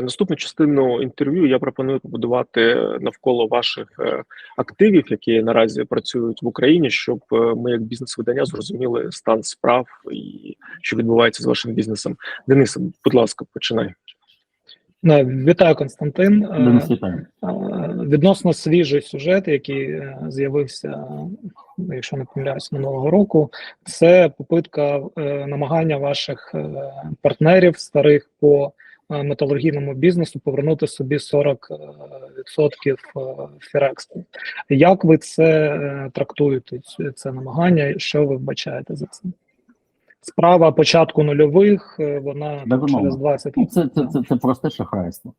Наступну частину інтерв'ю я пропоную побудувати навколо ваших е, активів, які наразі працюють в Україні, щоб е, ми, як бізнес-видання, зрозуміли стан справ і що відбувається з вашим бізнесом. Денис, будь ласка, починай. Вітаю, Константин. Е, Денис, вітаю. е, Відносно свіжий сюжет, який е, з'явився, якщо не помиляюсь, минулого року. Це попитка е, намагання ваших е, партнерів старих по е, металургійному бізнесу повернути собі 40% відсотків Фірекспу. Як ви це е, трактуєте? Це намагання? Що ви вбачаєте за це? Справа початку нульових, е, вона Безумовно. через 20 Ну, це, це, це, це просте шахрайство.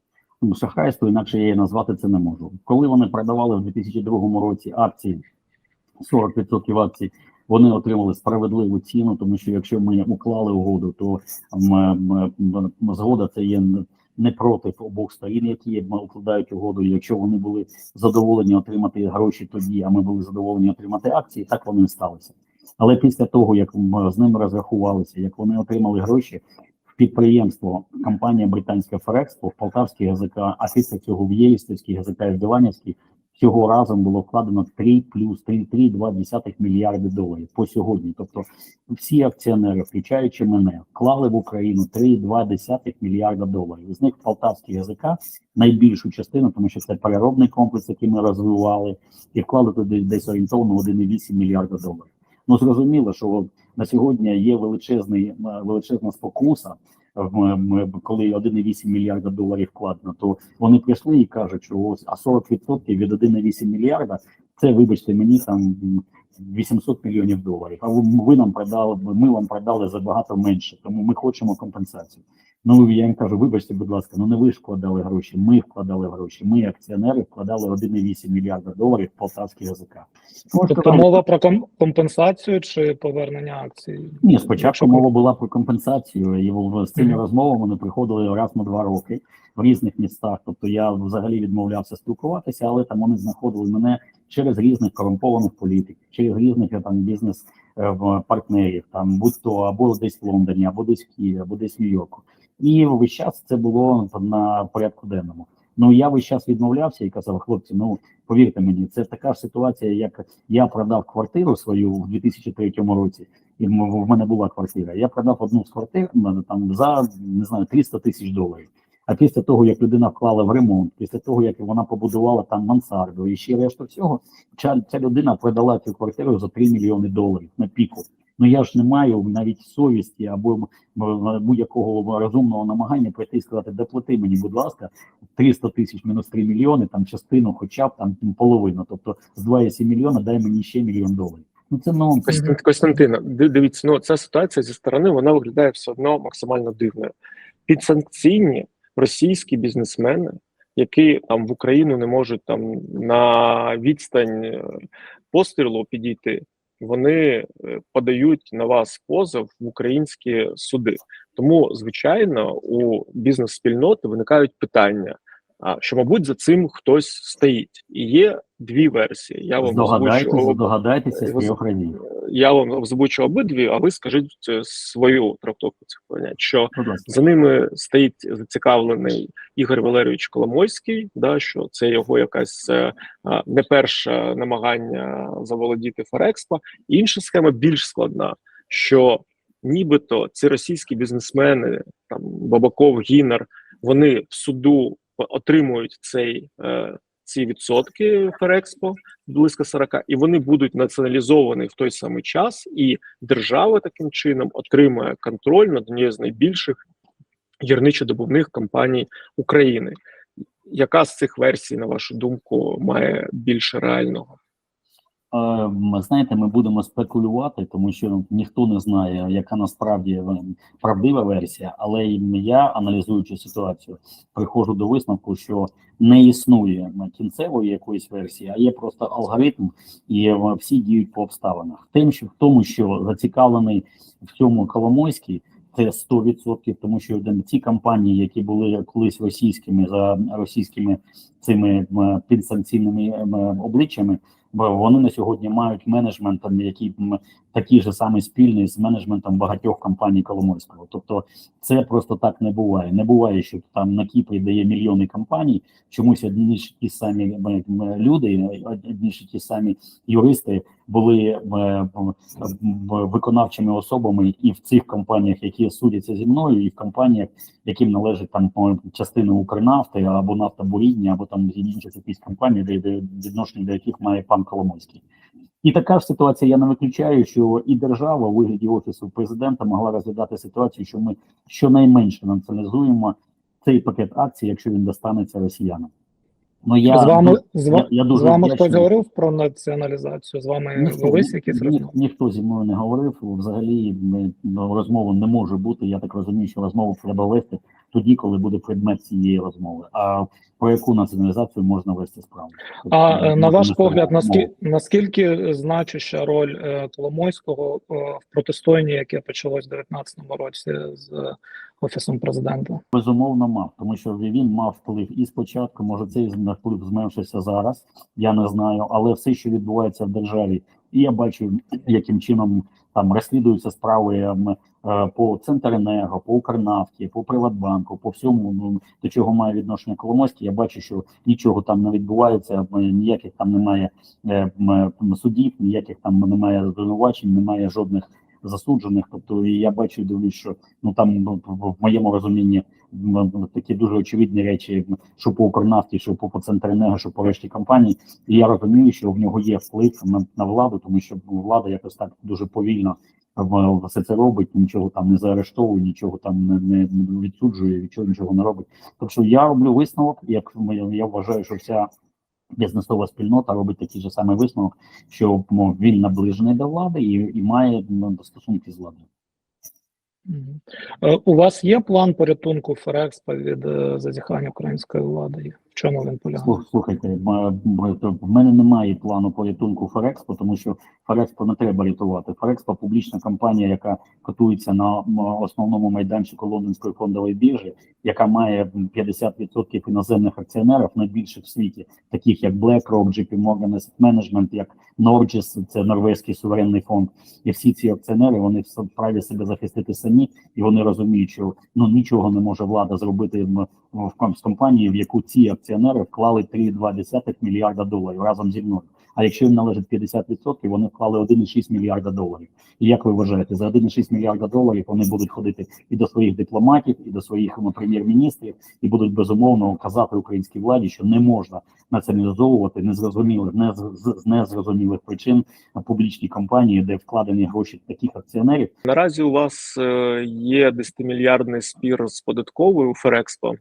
Шахрайство, інакше я її назвати це не можу. Коли вони продавали в 2002 році акції, 40% акцій, вони отримали справедливу ціну, тому що якщо ми уклали угоду, то згода це є не проти обох сторін, які укладають угоду. Якщо вони були задоволені отримати гроші тоді, а ми були задоволені отримати акції, так воно і сталося. Але після того, як з ними розрахувалися, як вони отримали гроші, підприємство компанія британська Ферекспо в Полтавський ГЗК, а після цього в Єлістівський ГЗК і в Диванівський всього разом було вкладено 3 плюс 3,2 мільярди доларів по сьогодні. Тобто всі акціонери, включаючи мене, вклали в Україну 3,2 мільярда доларів. З них Полтавський ГЗК найбільшу частину, тому що це переробний комплекс, який ми розвивали, і вклали туди десь орієнтовно 1,8 мільярда доларів. Ну зрозуміло, що на сьогодні є величезний величезна спокуса. В- м, Коли 1,8 мільярда доларів вкладено, то вони прийшли і кажуть, що ось а 40% від 1,8 мільярда це, вибачте, мені там 800 мільйонів доларів. А ви, нам продали, ми вам продали забагато менше, тому ми хочемо компенсацію. Ну я їм кажу, вибачте, будь ласка, ну не ви ж вкладали гроші, ми вкладали гроші. Ми, акціонери, вкладали 1,8 мільярда доларів в полтавський язика. Тобто мова про компенсацію чи повернення акцій? Ні, спочатку мова була про компенсацію, і в- з цими розмовами вони приходили раз на два роки в різних містах. Тобто я взагалі відмовлявся спілкуватися, але там вони знаходили мене через різних корумпованих політиків, через різних там бізнес е, партнерів, там будь то або десь в Лондоні, або десь в Києві, або десь в Нью-Йорку. І весь час це було на порядку денному. Ну я весь час відмовлявся і казав, хлопці, ну повірте мені, це така ж ситуація, як я продав квартиру свою в 2003 році і в мене була квартира. Я продав одну з квартир там за не знаю 300 тисяч доларів. А після того, як людина вклала в ремонт, після того як вона побудувала там мансарду і ще решту всього, ця, людина продала цю квартиру за 3 мільйони доларів на піку. Ну я ж не маю навіть совісті або будь-якого розумного намагання прийти і сказати, доплати мені, будь ласка, 300 тисяч мінус 3 мільйони, там частину, хоча б там половину. Тобто з 2,7 мільйона дай мені ще мільйон доларів. Ну це нонсенс. Костянтина, ди- дивіться, ну ця ситуація зі сторони вона виглядає все одно максимально дивною. Підсанкційні російські бізнесмени, які там в Україну не можуть там на відстань е, пострілу підійти, вони е, подають на вас позов в українські суди. Тому, звичайно, у бізнес-спільноти виникають питання. Що, мабуть, за цим хтось стоїть, і є дві версії. Я вам озвучу здогадайтеся з разів. я вам озвучу обидві, а ви скажіть е, свою трактовку цих понять, що за ними стоїть зацікавлений Ігор Валерійович Коломойський, да, що це його якась е, а, не перше намагання заволодіти Ферекспо. Інша схема більш складна, що нібито ці російські бізнесмени, там Бабаков, Гінер, вони в суду отримують цей. Е, ці відсотки Ферекспо близько 40, і вони будуть націоналізовані в той самий час, і держава таким чином отримує контроль над однією з найбільших гірничо-добувних компаній України. Яка з цих версій, на вашу думку, має більше реального? Е, Знаєте, ми будемо спекулювати, тому що ніхто не знає, яка насправді е, правдива версія. Але я, аналізуючи ситуацію, приходжу до висновку, що не існує кінцевої якоїсь версії, а є просто алгоритм, і е, всі діють по обставинах. Тим, що в тому, що зацікавлений в цьому Коломойський, це 100%, тому що ці компанії, які були колись російськими за російськими цими підсанкційними обличчями, вони на сьогодні мають менеджментом, який такий же самий спільний з менеджментом багатьох компаній Коломойського. Тобто це просто так не буває. Не буває, що там на Кіпрі дає мільйони компаній, чомусь одні ж ті самі люди, одні ж ті самі юристи були е, виконавчими особами і в цих компаніях, які судяться зі мною, і в компаніях, яким належить там частина Укрнафти або нафтобуріння, або там інших якісь компаній, де, де відношення до яких має пан Коломойський. І така ж ситуація я не виключаю, що і держава у вигляді офісу президента могла розглядати ситуацію, що ми щонайменше націоналізуємо цей пакет акцій, якщо він достанеться росіянам. Ну я з вами я, я дуже з вами вдячний. хтось говорив про націоналізацію? З вами Ніхто, велись якісь ні- розмови? ніхто зі мною не говорив. Взагалі ми, ну, розмови не може бути. Я так розумію, що розмову треба вести тоді, коли буде предмет цієї розмови. А про яку націоналізацію можна вести справу? Тобто, А е, на ваш погляд, наскільки наскільки значуща роль е, Коломойського е, в протистоянні, яке почалось в 2019 році з офісом президента? Безумовно, мав, тому що він мав вплив і спочатку, може цей вплив зменшився зараз, я не знаю, але все, що відбувається в державі, і я бачу, яким чином там розслідуються справи е, по Центренерго, по Укрнафті, по Приватбанку, по всьому, ну, до чого має відношення Коломойський, я бачу, що нічого там не відбувається, ніяких там немає е, судів, ніяких там немає звинувачень, немає жодних засуджених. Тобто і я бачу, дивлюсь, що ну там в- моєму розумінні такі дуже очевидні речі, що по Укрнафті, що по, Центренерго, що по решті компаній. І я розумію, що в нього є вплив на, на владу, тому що влада якось так дуже повільно все це робить, нічого там не заарештовує, нічого там не, не відсуджує, нічого нічого не робить. Тобто я роблю висновок, як я вважаю, що вся бізнесова спільнота робить такий же самий висновок, що мов, він наближений до влади і, і має ну, стосунки з владою. Е, У вас є план порятунку Ферекспа від е, зазіхання української влади? В чому він полягає? Слух- Слухайте, м- в мене немає плану порятунку Ферекспо, тому що Ферекспо не треба рятувати. Ферекспо публічна компанія, яка котується на основному майданчику Лондонської фондової біржі, яка має м, 50% іноземних акціонерів найбільших в світі, таких як BlackRock, JP Morgan Asset Management, як Norges, це норвезький суверенний фонд. І всі ці акціонери вони вправі себе захистити самі, і вони розуміють, що ну нічого не може влада зробити в ком- компанії, в яку ці акціонери вклали 3,2 мільярда доларів разом зі мною. А якщо їм належить 50%, вони вклали 1,6 мільярда доларів. І як ви вважаєте, за 1,6 мільярда доларів вони будуть ходити і до своїх дипломатів, і до своїх ну, прем'єр-міністрів, і будуть безумовно казати українській владі, що не можна націоналізовувати незрозумілих не з незрозумілих причин публічні компанії, де вкладені гроші таких акціонерів, Наразі у вас е, є 10-мільярдний спір з податковою Ферекспо, е,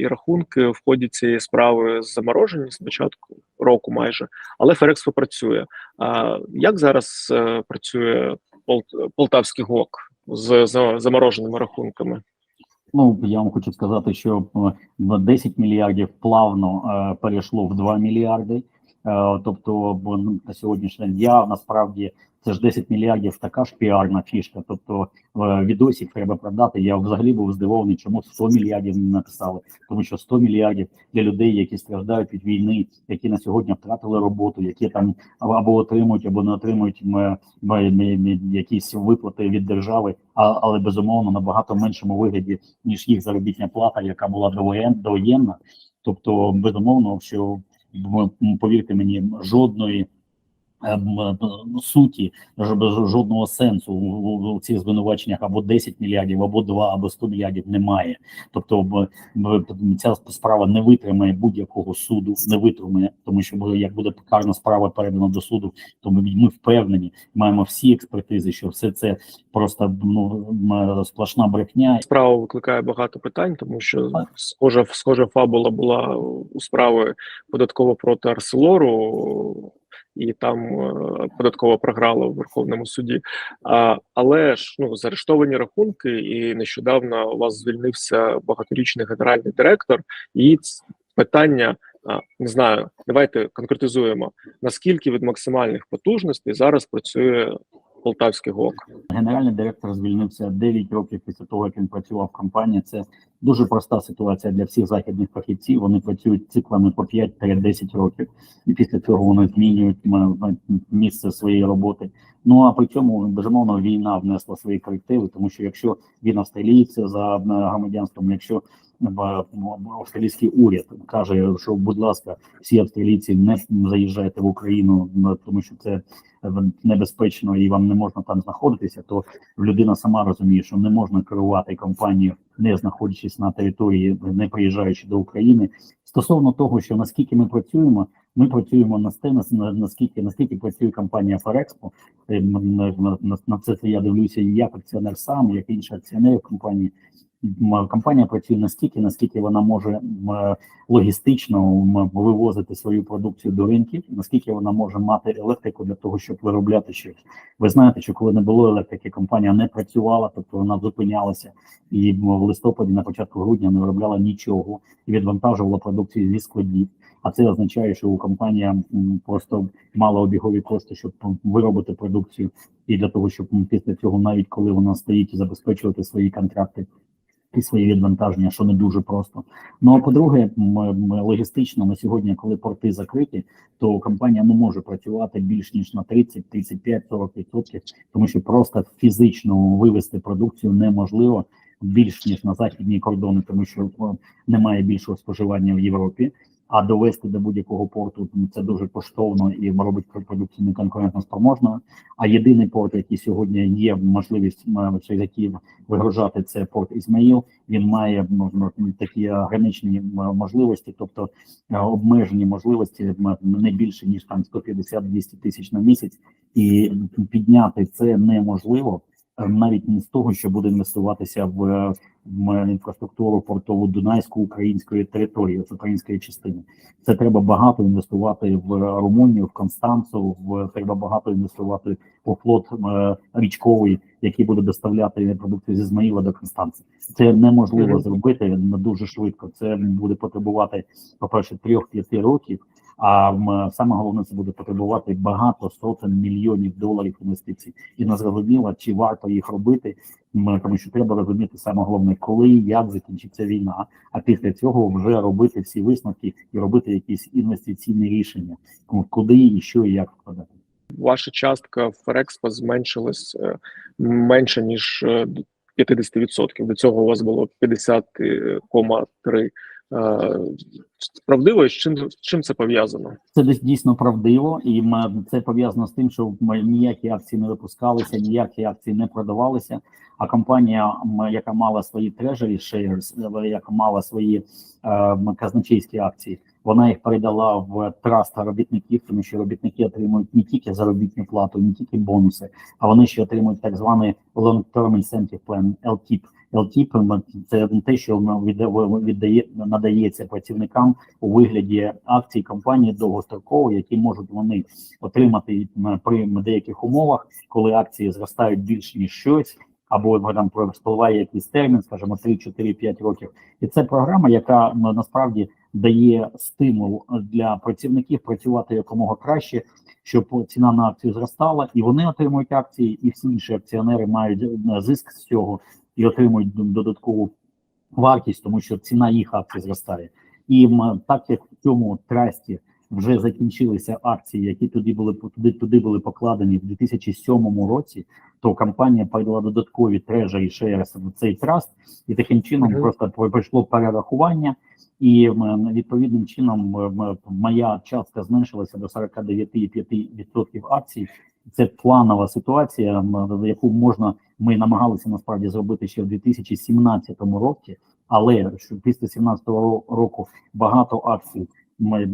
і рахунки в ході цієї справи заморожені з початку року майже, але Ферекспо працює. А як зараз е, працює Пол- Полтавський ГОК з за- замороженими рахунками? Ну я вам хочу сказати, що е, 10 мільярдів плавно е, перейшло в 2 мільярди. Е, тобто, бо ну, на сьогоднішній день я насправді це ж 10 мільярдів така ж піарна фішка. Тобто е, відосик треба продати. Я взагалі був здивований, чому 100 мільярдів не написали, тому що 100 мільярдів для людей, які страждають від війни, які на сьогодні втратили роботу, які там або отримують, або не отримують якісь виплати від держави, а, але безумовно набагато меншому вигляді ніж їх заробітня плата, яка була довоєн, довоєнна. Тобто, безумовно, що повірте мені, жодної суті, ж- жодного сенсу у, цих звинуваченнях або 10 мільярдів, або 2, або 100 мільярдів немає. Тобто, ця справа не витримає будь-якого суду, не витримає, тому що як буде карна справа передана до суду, то ми, ми впевнені, маємо всі експертизи, що все це просто ну сплошна брехня. Справа викликає багато питань, тому що схожа схожа фабула була у справи податково проти Арселору, і там е, податково програла в Верховному суді. А, але ж ну заарештовані рахунки, і нещодавно у вас звільнився багаторічний генеральний директор, і питання. Не знаю, давайте конкретизуємо наскільки від максимальних потужностей зараз працює полтавський ГОК. Генеральний директор звільнився 9 років після того, як він працював в компанії. Це Дуже проста ситуація для всіх західних фахівців. Вони працюють циклами по 5-10 років, і після цього вони змінюють місце своєї роботи. Ну а при цьому безумовно війна внесла свої корективи, тому що якщо він австралійці за громадянством, якщо австралійський уряд каже, що будь ласка, всі австралійці не заїжджайте в Україну, тому що це е, небезпечно і вам не можна там знаходитися, то людина сама розуміє, що не можна керувати компанією, не знаходячись на території, не приїжджаючи до України. Стосовно того, що наскільки ми працюємо, ми працюємо на те, наскільки наскільки працює компанія Ферекспо. Е, на це я дивлюся і як акціонер сам, як інші акціонери компанії. Компанія працює настільки, наскільки вона може логістично вивозити свою продукцію до ринків, наскільки вона може мати електрику для того, щоб виробляти щось. Ви знаєте, що коли не було електрики, компанія не працювала, тобто вона зупинялася, і в листопаді, на початку грудня, не виробляла нічого і відвантажувала продукцію зі складів. А це означає, що у компанія просто мала обігові кошти, щоб виробити продукцію, і для того, щоб після цього, навіть коли вона стоїть і забезпечувати свої контракти і свої відвантаження, що не дуже просто. Ну а по-друге, логістично на сьогодні, коли порти закриті, то компанія не може працювати більш ніж на 30, 35, 40 відсотків, тому що просто фізично вивести продукцію неможливо більш ніж на західні кордони, тому що е, немає більшого споживання в Європі. А довести до будь-якого порту ну, це дуже коштовно і робить продукцію неконкурентно спроможною. А єдиний порт, який сьогодні є можливість через який вигружати, це порт Ізмаїл. Він має ну, ну, такі ограничені м, можливості, тобто е, обмежені можливості не більше ніж там 150-200 тисяч на місяць, і підняти це неможливо. е, Навіть не з того, що буде інвестуватися е, в інфраструктуру портову Дунайську української території, з української частини. Це треба багато інвестувати в Румунію, в Констанцу. В треба багато інвестувати у флот е, річковий, який буде доставляти продукцію зі Змаїла до Констанци. Це неможливо зробити дуже швидко. Це буде потребувати, по перше, трьох-п'яти років. А саме головне, це буде потребувати багато сотень мільйонів доларів інвестицій. І не зрозуміло, чи варто їх робити, тому що треба розуміти саме головне, коли і як закінчиться війна. А після цього вже робити всі висновки і робити якісь інвестиційні рішення, куди і що і як вкладати. Ваша частка в Ферекспо зменшилась е, менше ніж е, 50%. До цього у вас було 50,3%. Е, Правдиво, і з чим з чим це пов'язано? Це десь дійсно правдиво, і це пов'язано з тим, що ніякі акції не випускалися, ніякі акції не продавалися. А компанія, яка мала свої treasury shares, е, яка мала свої е, казначейські акції, вона їх передала в траст робітників, тому що робітники отримують не тільки заробітну плату, не тільки бонуси, а вони ще отримують так званий Long Term Incentive Plan, LTIP. LTIP м, – це те, що віддає надається працівникам у вигляді акцій компанії довгострокової, які можуть вони отримати при деяких умовах, коли акції зростають більше ніж щось, або там спливає якийсь термін, скажімо, 3, 4, 5 років. І це програма, яка насправді дає стимул для працівників працювати якомога краще, щоб ціна на акцію зростала, і вони отримують акції, і всі інші акціонери мають зиск з цього і отримують додаткову вартість, тому що ціна їх акцій зростає. І так як в цьому трасті вже закінчилися акції, які тоді були туди, туди були покладені в 2007 році, то компанія передала додаткові трежері shares в цей траст, і таким чином Мгм. просто пройшло перерахування. І відповідним чином моя частка зменшилася до 49,5% акцій. Це планова ситуація, яку можна ми намагалися насправді зробити ще в 2017 році, але що після 2017 року багато акцій.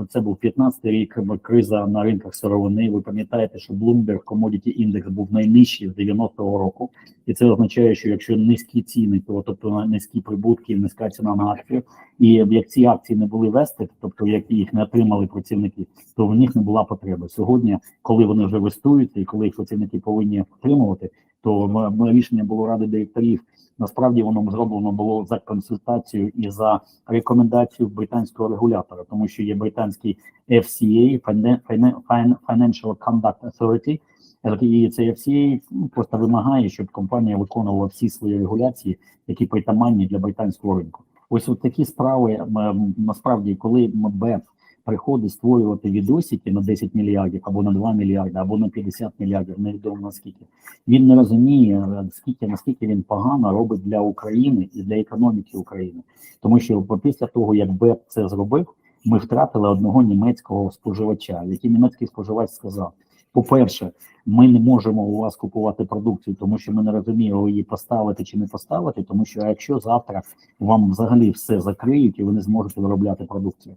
Це був 15 рік криза на ринках сировини. Ви пам'ятаєте, що Bloomberg Commodity Index був найнижчий з 90-го року, і це означає, що якщо низькі ціни, то тобто низькі прибутки, низька ціна на акцію, і як ці акції не були вести, тобто як їх не отримали працівники, то в них не була потреба. Сьогодні, коли вони вже вестуються, і коли їх працівники повинні отримувати, то м- м- рішення було ради директорів. Насправді воно зроблено було за консультацією і за рекомендацією британського регулятора, тому що є британський FCA Finan- Finan- Financial Conduct Authority, і цей FCA ну, просто вимагає, щоб компанія виконувала всі свої регуляції, які притаманні для британського ринку. Ось от такі справи насправді, коли МБЕП приходить створювати відосики на 10 мільярдів або на 2 мільярди, або на 50 мільярдів, невідомо наскільки. Він не розуміє, скільки наскільки він погано робить для України і для економіки України. Тому що після того, як БЕП це зробив, ми втратили одного німецького споживача, який німецький споживач сказав: по-перше, ми не можемо у вас купувати продукцію, тому що ми не розуміємо її поставити чи не поставити. Тому що якщо завтра вам взагалі все закриють і ви не зможете виробляти продукцію.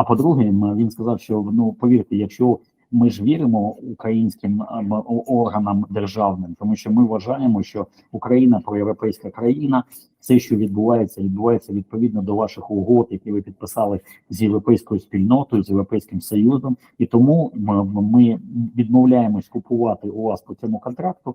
А по-друге, він сказав, що ну повірте, якщо ми ж віримо українським органам державним, тому що ми вважаємо, що Україна проєвропейська країна, все, що відбувається, відбувається відповідно до ваших угод, які ви підписали з європейською спільнотою, з європейським союзом, і тому ми відмовляємось купувати у вас по цьому контракту,